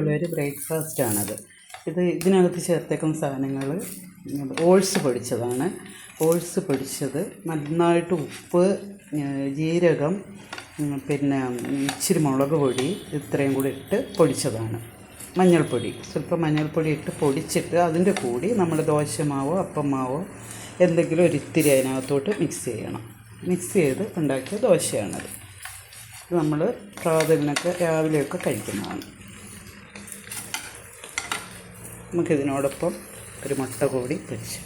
ഉള്ളൊരു ബ്രേക്ക്ഫാസ്റ്റാണത്. ഇത് ഇതിനകത്ത് ചേർത്തേക്കുന്ന സാധനങ്ങൾ ഓൾസ് പൊടിച്ചതാണ്. ഓൾസ് പൊടിച്ചത് നന്നായിട്ട് ഉപ്പ് ജീരകം പിന്നെ ഇച്ചിരി മുളക് പൊടി ഇത്രയും കൂടി ഇട്ട് പൊടിച്ചതാണ്. മഞ്ഞൾപ്പൊടി. സ്വല്പം മഞ്ഞൾപ്പൊടി ഇട്ട് പൊടിച്ചിട്ട് അതിന്റെ കൂടി നമ്മൾ ദോശമാവോ അപ്പമാവോ എന്തെങ്കിലും ഒരിത്തിരി അതിനകത്തോട്ട് മിക്സ് ചെയ്യണം. മിക്സ് ചെയ്ത് ഉണ്ടാക്കിയ ദോശയാണത്. നമ്മൾ പ്രാതലിനൊക്കെ രാവിലെയൊക്കെ കഴിക്കുന്നതാണ്. നമുക്കിതിനോടൊപ്പം ഒരു മുട്ട കൂടി പൊരിച്ച്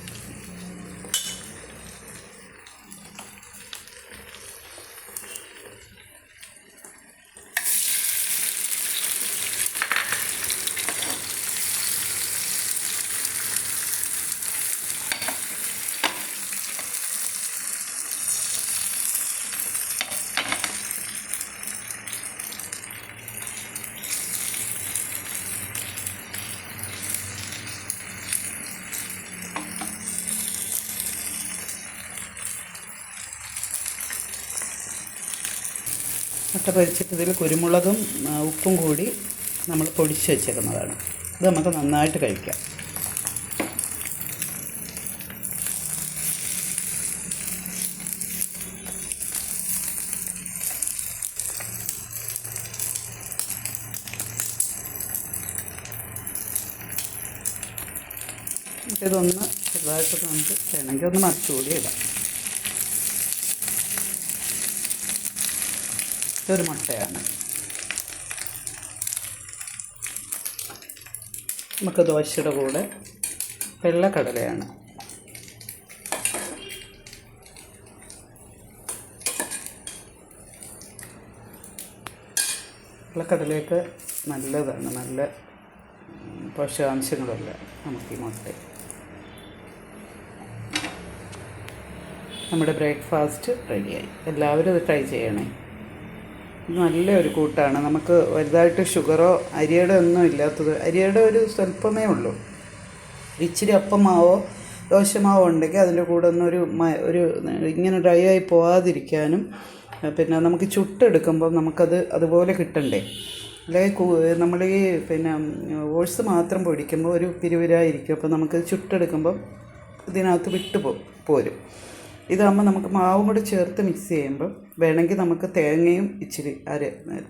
മുട്ട പൊരിച്ചിട്ട് ഇതിൽ കുരുമുളകും ഉപ്പും കൂടി നമ്മൾ പൊടിച്ച് വെച്ചേക്കുന്നതാണ്. ഇത് നമുക്ക് നന്നായിട്ട് കഴിക്കാം. ഇതൊന്ന് ചെറുതായിട്ടൊക്കെ നമുക്ക് വേണമെങ്കിൽ ഒന്ന് മറിച്ചുകൂടി ഇടാം. ഇതൊരു മുട്ടയാണ്. നമുക്ക് ദോശയുടെ കൂടെ വെള്ളക്കടലയാണ്. വെള്ളക്കടലയൊക്കെ നല്ലതാണ്. നല്ല പോഷകാംശങ്ങളല്ല നമുക്ക് ഈ മുട്ട. നമ്മുടെ ബ്രേക്ക്ഫാസ്റ്റ് റെഡിയായി. എല്ലാവരും ഇത് ട്രൈ ചെയ്യണേ. നല്ലൊരു കൂട്ടാണ്. നമുക്ക് വലുതായിട്ട് ഷുഗറോ അരിയുടെ ഒന്നും ഇല്ലാത്തത്. അരിയുടെ ഒരു സ്വല്പമേ ഉള്ളൂ. ഇച്ചിരി അപ്പമാവോ ദോശമാവോ ഉണ്ടെങ്കിൽ അതിന്റെ കൂടെ ഒന്നൊരു ഒരു ഇങ്ങനെ ഡ്രൈ ആയി പോകാതിരിക്കാനും പിന്നെ നമുക്ക് ചുട്ടെടുക്കുമ്പോൾ നമുക്കത് അതുപോലെ കിട്ടണ്ടേ. അല്ലെങ്കിൽ നമ്മൾ ഈ പിന്നെ ഓട്സ് മാത്രം പൊടിക്കുമ്പോൾ ഒരു പിരിവിരായിരിക്കും അപ്പോൾ നമുക്ക് ചുട്ടെടുക്കുമ്പം ഇതിനകത്ത് വിട്ടു പോ പോരും. ഇതാകുമ്പോൾ നമുക്ക് മാവും കൂടി ചേർത്ത് മിക്സ് ചെയ്യുമ്പോൾ വേണമെങ്കിൽ നമുക്ക് തേങ്ങയും ഇച്ചിരി അര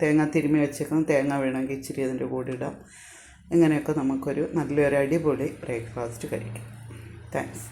തേങ്ങ തിരുമ്മി വെച്ചേക്കുന്ന തേങ്ങ വേണമെങ്കിൽ ഇച്ചിരി അതിന്റെ കൂടെ ഇടാം. ഇങ്ങനെയൊക്കെ നമുക്കൊരു നല്ലൊരു അടിപൊളി ബ്രേക്ക്ഫാസ്റ്റ് കഴിക്കാം. താങ്ക്സ്